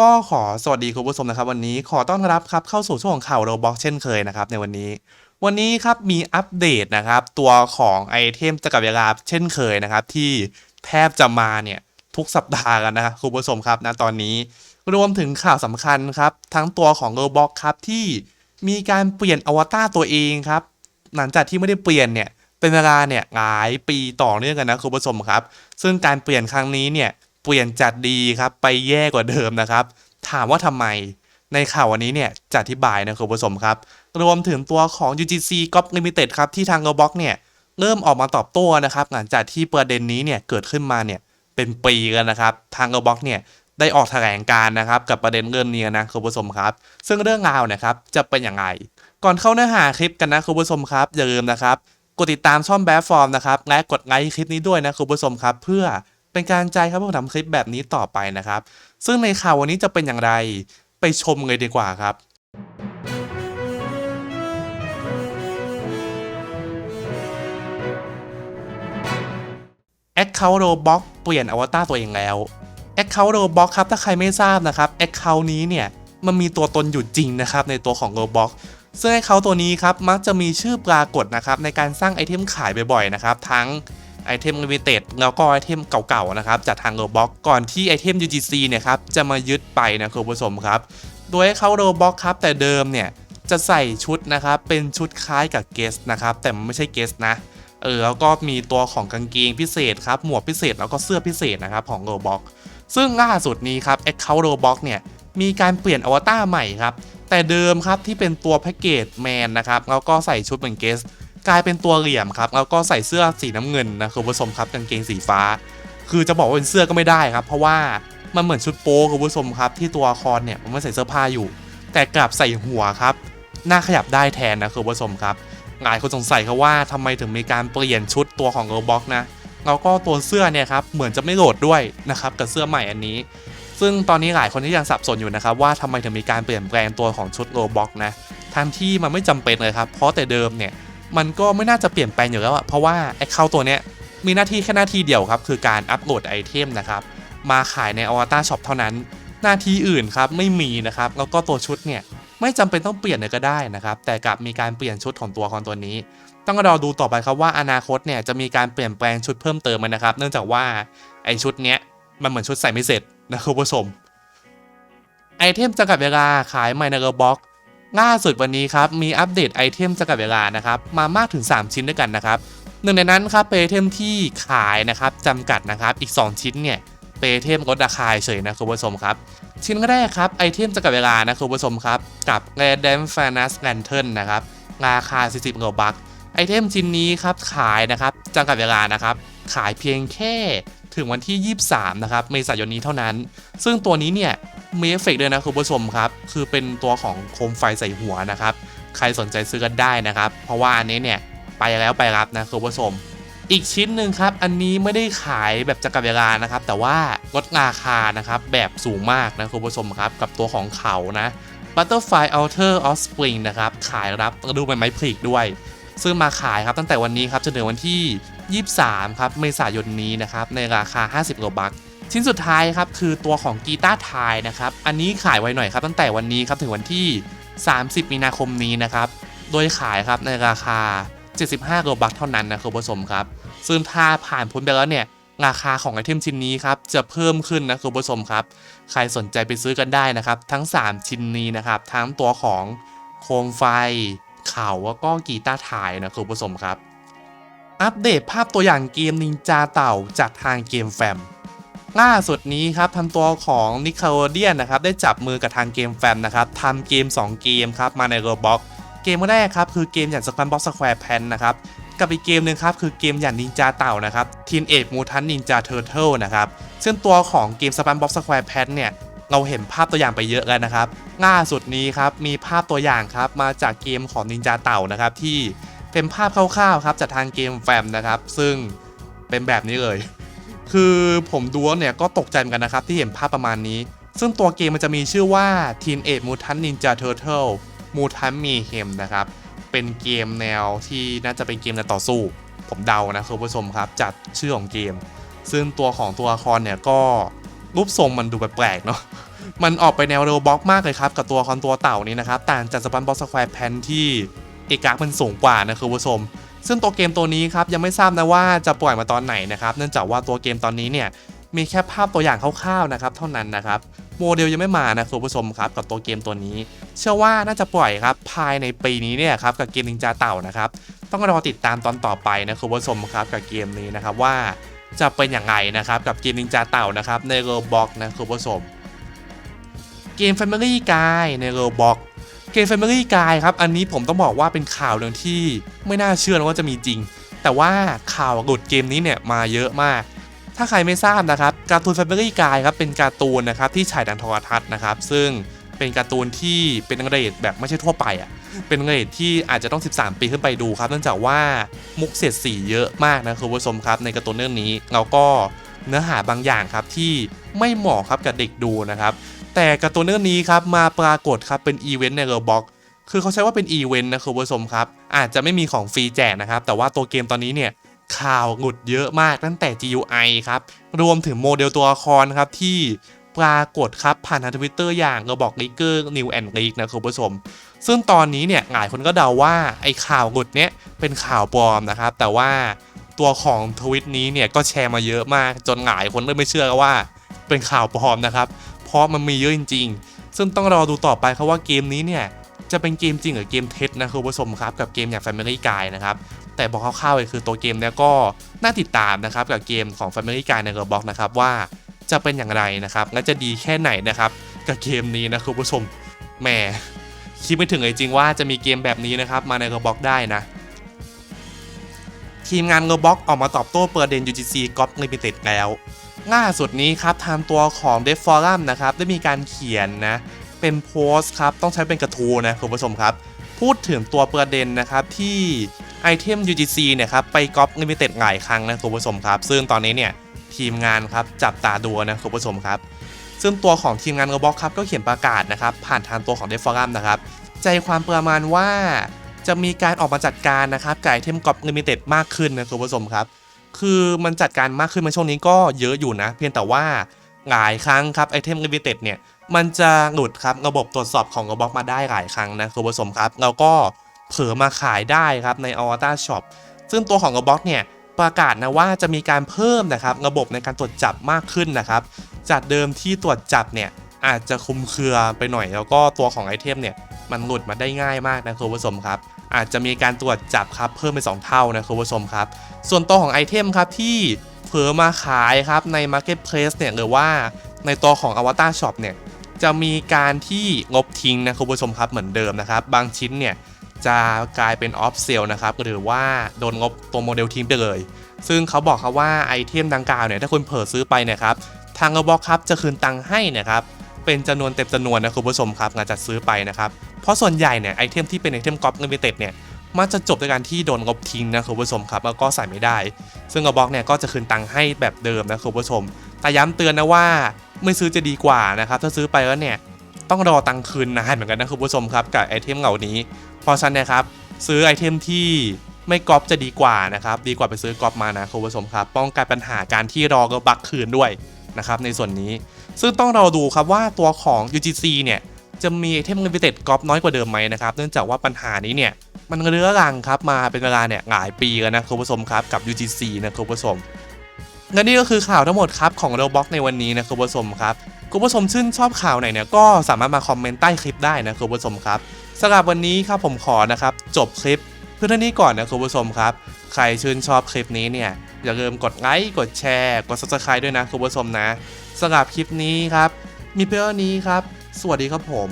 ก็ขอสวัสดีคุณผู้ชมนะครับ วันนี้ขอต้อนรับครับเข้าสู่ช่วงของข่าวโรบ็อกเช่นเคยนะครับในวันนี้ วันนี้ครับมีอัปเดตนะครับ ตัวของไอเทมจะกับเวลาเช่นเคยนะครับ ที่แทบจะมาเนี่ยทุกสัปดาห์กันนะครับคุณผู้ชมครับณตอนนี้รวมถึงข่าวสำคัญครับ ทั้งตัวของโรบ็อกครับที่มีการเปลี่ยนอวตารตัวเองครับ หลังจากที่ไม่ได้เปลี่ยนเนี่ยเป็นเวลาเนี่ยหลายปีต่อเนื่องกันนะคุณผู้ชมครับ ซึ่งการเปลี่ยนครั้งนี้เนี่ย เปลี่ยนจากดีครับไปแย่กว่าเดิมนะครับ ถามว่าทำไมในข่าววันนี้เนี่ยจะอธิบายนะคุณผู้ชมครับ รวมถึงตัวของ UGC g o p Limited ครับที่ทาง Roblox เนี่ยเริ่มออกมาตอบโต้นะครับหลังจากที่ประเด็นนี้เนี่ยเกิดขึ้นมาเนี่ยเป็นปีกันนะครับทาง Roblox เนี่ยได้ออกแถลงการ์นะครับกับประเด็นเรื่องนี้นะคุณผู้ชมครับ ซึ่งเรื่องราวเนะครับจะเป็นอย่างไรก่อนเข้าเนื้อหาคลิปกันนะคุณผู้ชมครับอย่าลืมนะครับกดติดตามช่องแบบฟอร์มนะครับและกดไลค์คลิปนี้ด้วยนะคุณผู้ชมครับ เพื่อ เป็นการใจครับผมทำคลิปแบบนี้ต่อไปนะครับ ซึ่งในข่าววันนี้จะเป็นอย่างไรไปชมเลยดีกว่าครับ Account Roblox เปลี่ยนอวตารตัวเองแล้ว Account Roblox ครับถ้าใครไม่ทราบนะครับ Account นี้เนี่ยมันมีตัวตนอยู่จริงนะครับในตัวของ Roblox ซึ่ง Account ตัวนี้ครับมักจะมีชื่อปรากฏนะครับในการสร้างไอเทมขายบ่อยๆนะครับทั้ง ไอเทมลิมิเต็ดแล้วก็ไอเทมเก่าๆนะครับจากทาง Roblox ก่อนที่ไอเทม UGC เนี่ยครับจะมายึดไปนะคุณผู้ชมครับ โดยเขา Roblox ครับแต่เดิมเนี่ยจะใส่ชุดนะครับเป็นชุดคล้ายกับเกสนะครับแต่มันไม่ใช่เกสนะเออแล้วก็มีตัวของกางเกงพิเศษครับหมวกพิเศษแล้วก็เสื้อพิเศษนะครับของ Roblox ซึ่งล่าสุดนี้ครับ Account Roblox เนี่ยมีการเปลี่ยนอวตารใหม่ครับ แต่เดิมครับที่เป็นตัวแพ็กเกจแมนนะครับแล้วก็ใส่ชุดเหมือนเกส กลายเป็นตัวเหลี่ยมครับแล้วก็ใส่เสื้อสีน้ำเงินนะคุณผู้ชมครับกางเกงสีฟ้า คือจะบอกว่าเป็นเสื้อก็ไม่ได้ครับ เพราะว่ามันเหมือนชุดโป๊คุณผู้ชมครับ ที่ตัวละครเนี่ยมันไม่ใส่เสื้อผ้าอยู่ แต่กลับใส่หัวครับหน้าขยับได้แทนนะคุณผู้ชมครับหลายคนสงสัยครับว่าทำไมถึงมีการเปลี่ยนชุดตัวของ Roblox นะแล้วก็ตัวเสื้อเนี่ยครับเหมือนจะไม่โหลดด้วยนะครับกับเสื้อใหม่อันนี้ ซึ่งตอนนี้หลายคนที่ยังสับสนอยู่นะครับว่าทำไมถึงมีการเปลี่ยนแปลงตัวของชุด Roblox นะทั้งที่มันไม่จำเป็นเลยครับเพราะแต่เดิมเนี่ย มันก็ไม่น่าจะเปลี่ยนแปลงอยู่แล้วอะเพราะว่าแอคเคาท์ตัวเนี้ยมีหน้าที่แค่หน้าที่เดียวครับ คือการอัปโหลดไอเทมนะครับ มาขายในอวตารช็อปเท่านั้น หน้าที่อื่นครับไม่มีนะครับ แล้วก็ตัวชุดเนี่ยไม่จำเป็นต้องเปลี่ยนเลยก็ได้นะครับ แต่กลับมีการเปลี่ยนชุดของตัวของตัวนี้ ต้องรอดูต่อไปครับว่าอนาคตเนี่ยจะมีการเปลี่ยนแปลงชุดเพิ่มเติมไหมนะครับ เนื่องจากว่าไอชุดเนี้ยมันเหมือนชุดใส่ไม่เสร็จนะคุณผู้ชมไอเทมจำกัดเวลาขายใหม่ในระบ็อก ล่าสุดวันนี้ครับมีอัปเดตไอเทมจำกัดเวลานะครับมามากถึง 3 ชิ้นด้วยกันนะครับหนึ่งในนั้นครับเป็นไอเทมที่ขายนะครับจำกัดนะครับอีก 2 ชิ้นเนี่ยเป็นไอเทมลดราคาเฉยนะคุณผู้ชมครับชิ้นแรกครับไอเทมจำกัดเวลานะคุณผู้ชมครับกับ Red d a m f a n a s Lantern นะครับราคา 40โลบักไอเทมชิ้นนี้ครับขายนะครับจำกัดเวลานะครับขายเพียงแค่ถึงวันที่ 23 นะครับ เมษายนนี้เท่านั้น ซึ่งตัวนี้เนี่ย มีเอฟเฟกต์ด้วยนะคุณผู้ชมครับ คือเป็นตัวของโคมไฟใส่หัวนะครับ ใครสนใจซื้อกันได้นะครับ เพราะว่าอันนี้เนี่ยไปแล้วไปรับนะคุณผู้ชม อีกชิ้นหนึ่งครับ อันนี้ไม่ได้ขายแบบจำกัดเวลานะครับ แต่ว่าลดราคานะครับแบบสูงมากนะคุณผู้ชมครับ กับตัวของเขานะ Butterfly Outer of Spring นะครับ ขายรับดูใบไม้ผลิด้วย ซึ่งมาขายครับตั้งแต่วันนี้ครับจนถึงวันที่ 23 ครับเมษายนนี้นะครับในราคา 50โลบัก ชิ้นสุดท้ายครับคือตัวของกีตาร์ไทยนะครับ อันนี้ขายไว้หน่อยครับ ตั้งแต่วันนี้ครับถึงวันที่ 30 มีนาคมนี้นะครับ โดยขายครับในราคา 75โลบักเท่านั้นนะคุณผู้ชมครับ ซึ่งถ้าผ่านพ้นไปแล้วเนี่ยราคาของไอเทมชิ้นนี้ครับจะเพิ่มขึ้นนะคุณผู้ชมครับ ใครสนใจไปซื้อกันได้นะครับ ทั้ง 3 ชิ้นนี้นะครับ ทั้งตัวของโคมไฟ เข่าแล้วก็กีตาร์ถ่ายนะคุณผู้ชมครับ อัปเดตภาพตัวอย่างเกมนินจาเต่าจากทางเกมแฟม ล่าสุดนี้ครับทางตัวของ n i c k e l o d e o n นะครับได้จับมือกับทางเกมแฟมนะครับทำเกม 2 เกมครับมาใน Roblox เกมแรกครับคือเกมอย่าง Square Box Square Pan นะครับกับอีกเกมหนึ่งครับคือเกมอย่างนินจาเต่านะครับ Teen Age Mutant Ninja Turtle นะครับซึ่งตัวของเกม Square Box Square Pan เนี่ยเราเห็นภาพตัวอย่างไปเยอะแล้วนะครับล่าสุดนี้ครับมีภาพตัวอย่างครับมาจากเกมของนินจาเต่านะครับที่เป็นภาพคร่าวๆครับจากทางเกมแฟมนะครับซึ่งเป็นแบบนี้เลย คือผมดูแล้วเนี่ยก็ตกใจเหมือนกันนะครับ ที่เห็นภาพประมาณนี้ ซึ่งตัวเกมมันจะมีชื่อว่า Teen Age Mutant Ninja Turtle Mutant Mayhem นะครับ เป็นเกมแนวที่น่าจะเป็นเกมในวต่อสู้ ผมเดานะคุณผู้ชมครับจากชื่อของเกม ซึ่งตัวของตัวละครเนี่ยก็รูปทรงมันดูแปลกๆเนาะมันออกไปแนวโรบ็อกมากเลยครับ กับตัวคอนตัวเต่านี้นะครับ ต่างจากสปันบอสแควร์แพนที่ เอกลักษณ์มันสูงกว่านะคุณผู้ชม ซึ่งตัวเกมตัวนี้ครับยังไม่ทราบนะว่าจะปล่อยมาตอนไหนนะครับ เนื่องจากว่าตัวเกมตอนนี้เนี่ยมีแค่ภาพตัวอย่างคร่าวๆนะครับเท่านั้นนะครับโมเดลยังไม่มานะคุณผู้ชมครับกับตัวเกมตัวนี้ เชื่อว่าน่าจะปล่อยครับภายในปีนี้เนี่ยครับกับเกมนินจาเต่านะครับต้องรอติดตามตอนต่อไปนะคุณผู้ชมครับกับเกมนี้นะครับว่าจะเป็นอย่างไรนะครับกับเกมนินจาเต่านะครับในโรบอกนะคุณผู้ชมเกม Family Guy ใน Roblox เกม Family Guy ครับ อันนี้ผมต้องบอกว่าเป็นข่าวเรื่องที่ไม่น่าเชื่อนะว่าจะมีจริง แต่ว่าข่าวหลุดเกมนี้เนี่ยมาเยอะมาก ถ้าใครไม่ทราบนะครับ การ์ตูน Family Guy ครับเป็นการ์ตูนนะครับที่ฉายทางโทรทัศน์นะครับ ซึ่งเป็นการ์ตูนที่เป็นเรทแบบไม่ใช่ทั่วไปอะ เป็นเรทที่อาจจะต้อง 13 ปีขึ้นไปดูครับ เนื่องจากว่ามุกเสียดสีเยอะมากนะคุณผู้ชมครับในการ์ตูนเรื่องนี้แล้วก็เนื้อหาบางอย่างครับที่ไม่เหมาะครับกับเด็กดูนะครับ แต่การ์ตูนเรื่องนี้ครับมาปรากฏครับเป็นอีเวนต์ใน Roblox คือเขาใช้ว่าเป็นอีเวนต์นะคุณผู้ชมครับ อาจจะไม่มีของฟรีแจกนะครับ แต่ว่าตัวเกมตอนนี้เนี่ยข่าวหงุดเยอะมากตั้งแต่ GUI ครับ รวมถึงโมเดลตัวละครครับที่ปรากฏครับผ่านทางทวิตเตอร์อย่าง Roblox Leaker New and Leak นะคุณผู้ชม ซึ่งตอนนี้เนี่ยหลายคนก็เดาว่าไอ้ข่าวหลุดเนี้ยเป็นข่าวปลอมนะครับ แต่ว่าตัวของทวิตนี้เนี่ยก็แชร์มาเยอะมากจนหลายคนเริ่มไม่เชื่อว่าเป็นข่าวปลอมนะครับ เพราะมันมีเยอะจริง ๆ ซึ่งต้องรอดูต่อไปครับว่าเกมนี้เนี่ยจะเป็นเกมจริงหรือเกมเท็จนะคุณผู้ชมครับกับเกมอย่าง Family Guy นะครับแต่บอกคร่าวๆเลยคือตัวเกมเนี้ยก็น่าติดตามนะครับกับเกมของ Family Guy ใน Roblox นะครับว่าจะเป็นอย่างไรนะครับและจะดีแค่ไหนนะครับกับเกมนี้นะคุณผู้ชมแหมคิดไม่ถึงเลยจริงว่าจะมีเกมแบบนี้นะครับมาใน Roblox ได้นะทีมงาน Roblox ออกมาตอบโต้ประเด็น UGC g o p Limited แล้ว ล่าสุดนี้ครับทางตัวของ Dev Forum นะครับได้มีการเขียนนะเป็นโพสต์ครับต้องใช้เป็นกระทู้นะคุณผู้ชมครับ พูดถึงตัวประเด็นนะครับที่ไอเทม UGC เนี่ยครับไปก๊อป Limited หลายครั้งนะคุณผู้ชมครับ ซึ่งตอนนี้เนี่ยทีมงานครับจับตาดูนะคุณผู้ชมครับ ซึ่งตัวของทีมงาน Roblox ครับก็เขียนประกาศนะครับผ่านทางตัวของ Dev Forum นะครับใจความประมาณว่าจะมีการออกมาจัดการนะครับกับไอเทมก๊อป Limited มากขึ้นนะคุณผู้ชมครับ คือมันจัดการมากขึ้นในช่วงนี้ก็เยอะอยู่นะ เพียงแต่ว่าหลายครั้งครับไอเทม Limited เนี่ย มันจะหลุดครับระบบตรวจสอบของ Roblox มาได้หลายครั้งนะคุณผู้ชมครับ แล้วก็เผลอมาขายได้ครับใน Avatar Shop ซึ่งตัวของ Roblox เนี่ยประกาศนะว่าจะมีการเพิ่มนะครับระบบในการตรวจจับมากขึ้นนะครับ จากเดิมที่ตรวจจับเนี่ย อาจจะคุมเครือไปหน่อย แล้วก็ตัวของไอเทมเนี่ยมันหลุดมาได้ง่ายมากนะคุณผู้ชมครับ อาจจะมีการตรวจจับครับเพิ่มเป็น2เท่านะคุณผู้ชมครับ ส่วนตัวของไอเทมครับที่เผลอมาขายครับใน Marketplace เนี่ยหรือว่าในตัวของ Avatar Shop เนี่ยจะมีการที่งบทิ้งนะคุณผู้ชมครับเหมือนเดิมนะครับ บางชิ้นเนี่ยจะกลายเป็นออฟเซลนะครับหรือว่าโดนงบตัวโมเดลทิ้งไปเลย ซึ่งเขาบอกครับว่าไอเทมดังกล่าวเนี่ยถ้าคุณเผลอซื้อไปนะครับทาง Roblox ครับจะคืนตังค์ให้นะครับ เป็นจำนวนเต็มจำนวนนะคุณผู้ชมครับงานจัดซื้อไปนะครับเพราะส่วนใหญ่เนี่ยไอเทมที่เป็นไอเทมก๊อปลิมิเต็ดเนี่ยมันจะจบด้วยการที่โดนงบทิ้งนะคุณผู้ชมครับแล้วก็ใส่ไม่ได้ ซึ่งกระบอกเนี่ยก็จะคืนตังค์ให้แบบเดิมนะคุณผู้ชม แต่ย้ำเตือนนะว่าไม่ซื้อจะดีกว่านะครับถ้าซื้อไปแล้วเนี่ยต้องรอตังค์คืนนานเหมือนกันนะคุณผู้ชมครับกับไอเทมเหล่านี้ เพราะฉะนั้นนะครับซื้อไอเทมที่ไม่ก๊อปจะดีกว่านะครับดีกว่าไปซื้อก๊อปมานะคุณผู้ชมครับป้องกันปัญหาการที่รอก็บักคืนด้วยนะครับในส่วนนี้ ซึ่งต้องเราดูครับว่าตัวของ UGC เนี่ยจะมีไอเทมลิมิเต็ดกอปน้อยกว่าเดิมไหมนะครับ เนื่องจากว่าปัญหานี้เนี่ยมันเรื้อรังครับมาเป็นเวลาเนี่ยหลายปีแล้วนะคุณผู้ชมครับกับ UGC นะคุณผู้ชมและนี่ก็คือข่าวทั้งหมดครับของ Roblox ในวันนี้นะคุณผู้ชมครับคุณผู้ชมชื่นชอบข่าวไหนเนี่ยก็สามารถมาคอมเมนต์ใต้คลิปได้นะคุณผู้ชมครับสำหรับวันนี้ครับผมขอนะครับจบคลิปเพื่อเท่านี้ก่อนนะคุณผู้ชมครับ ใครชื่นชอบคลิปนี้เนี่ยอย่าลืมกดไลค์กดแชร์ กด subscribe ด้วยนะคุณผู้ชมนะ สำหรับคลิปนี้ครับ มีเพียงเท่านี้ครับ สวัสดีครับผม